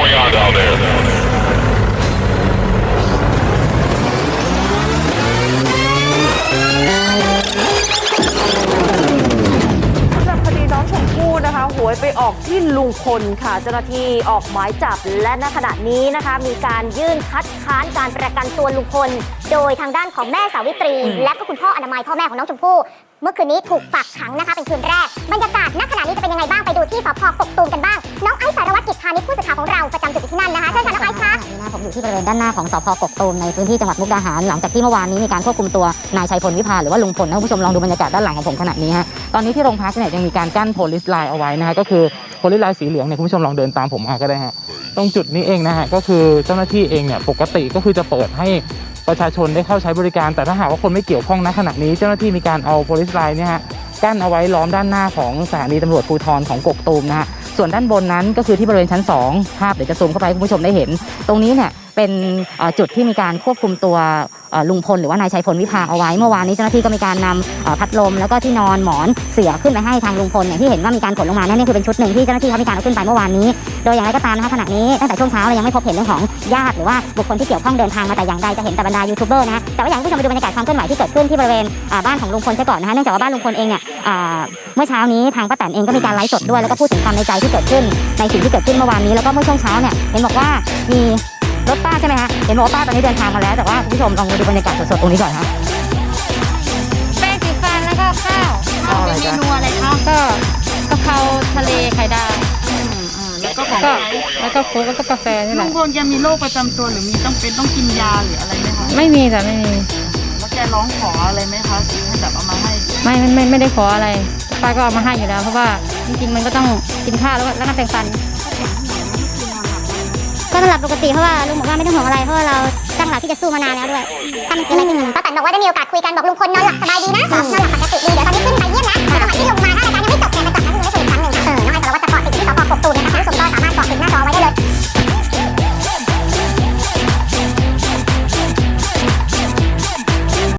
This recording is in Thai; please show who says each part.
Speaker 1: going on down there? หดีน้องชมพู่นะคะหวยไปออกที่ลุงพลค่ะ เจ้าหน้าที่ออกหมายจับและณขณะนี้นะคะ มีการยื่นคัดค้านการประกันตัวลุงพล
Speaker 2: โดยทางด้านของแม่สาวิตรี และก็คุณพ่ออนามัยพ่อแม่ของน้องชมพู่ เมื่อคืนนี้ถูกฝากขังนะคะเป็นคืนแรก บรรยากาศณขณะนี้จะเป็นยังไงบ้างไปดูที่สพกกตูมกันบ้าง ประจำจุดอยู่ที่นั่นนะคะเชิญค่ะน้องไอซ์คะ
Speaker 3: ขณะนี้นะผมอยู่ที่บริเวณด้านหน้าของสพกกตูมในพื้นที่จังหวัดมุกดาหารหลังจากที่เมื่อวานนี้มีการควบคุมตัวนายชัยพลวิภาหรือว่าลุงพลนะคุณผู้ชมลองดูบรรยากาศด้านหลังของผมขณะนี้ฮะตอนนี้ที่โรงพักเนี่ยยังมีการกั้นโพลิสไลน์เอาไว้นะฮะก็คือโพลิสไลน์สีเหลืองเนี่ยคุณผู้ชมลองเดินตามผมมาก็ได้ฮะตรงจุดนี้เองนะฮะก็คือเจ้าหน้าที่เองเนี่ยปกติก็คือจะเปิดให้ประชาชนได้เข้าใช้บริการ แต่ถ้าหากว่าคนไม่เกี่ยวข้องณขณะนี้ เจ้าหน้าที่มีการเอาโพลิสไลน์เนี่ยฮะกั้นเอาไว้ล้อมด้านหน้าของสถานีตำรวจภูธรของกกตูมนะฮะ ส่วนด้านบนนั้นก็คือที่บริเวณชั้น 2 ภาพเดี๋ยวจะซูมเข้าไปให้คุณผู้ชมได้เห็น ตรงนี้เนี่ยเป็นจุดที่มีการควบคุมตัว ลุงพลหรือว่านายชัยพลวิภาเอาไว้เมื่อวานนี้เจ้าหน้าที่ก็มีการนำพัดลมแล้วก็ที่นอนหมอนเสือขึ้นไปให้ทางลุงพลอย่างที่เห็นว่ามีการขนลงมานั่นนี่คือเป็นชุดหนึ่งที่เจ้าหน้าที่เขามีการเอาขึ้นไปเมื่อวานนี้ โดยอย่างไรก็ตามนะคะขณะนี้ตั้งแต่ช่วงเช้าเรายังไม่พบเห็นเรื่องของญาติหรือว่าบุคคลที่เกี่ยวข้องเดินทางมาแต่อย่างใดจะเห็นแต่บรรดายูทูบเบอร์นะฮะแต่ว่าอยากให้ผู้ชมไปดูบรรยากาศความเคลื่อนไหวที่เกิดขึ้นที่บริเวณบ้านของลุงพลซะก่อนนะคะเนื่องจากว่าบ้านลุงพลเองเนี่ยเมื่อเช้านี้ทางป้าแตนเองก็มีการไลฟ์สดด้วยแล้วก็พูดถึงความในใจที่เกิดขึ้นในสิ่งที่เกิดขึ้นเมื่อวานนี้แล้วก็เมื่อช่วงเช้าเนี่ยเห็นบอกว่ามี รถป้าใช่ไหมฮะเห็นบอกว่าป้าตอนนี้เดินทางมาแล้ว แต่ว่าคุณผู้ชมลองดูบรรยากาศสดๆตรงนี้ก่อนครับ
Speaker 4: แป้งสีฟันแล้วก็ข้าว
Speaker 3: ข้าวอะไรจ๊ะ
Speaker 4: เมนูอะไรคะก็กะเพราทะเลไข่ดาว
Speaker 5: แล้วก็ของ
Speaker 4: ก็
Speaker 5: ใช้
Speaker 4: แล้วก็โค้กแล้วก็กาแฟนี่แห
Speaker 5: ลุ
Speaker 4: ละ
Speaker 5: งพลแกมีโรคประจำตัวหรือมีต้องเป็นต้องกินยาหรืออะไรไหมคะ
Speaker 4: ไม่มีแต่ไม่มี
Speaker 5: แล้วแกร้องขออะไรไหมคะให้แบบเอามาให้
Speaker 4: ไม่ไม่ไม่ไม่ได้ขออะไรป้าก็เอามาให้อยู่แล้ว เพราะว่าจริงๆมันก็ต้องกินข้าวแล้วก็แล้วก็แปรงฟัน
Speaker 2: ก็หลับปกติเพราะว่าลุงบอกว่าไม่ต้องห่วงอะไรเพราะาเราตั้งหลักที่จะสู้มานานแล้วด้วยถ้ามันเกิดอะไรนป้าแตนบอกว่าได้มีโอกาสคุยกันบอกลุงพลนอนหลับสบายดีนะนอนหลับปกติดีเดี๋ยวตอนนี้ขึ้นไปเยี่ยมนะสมัยที่ลุง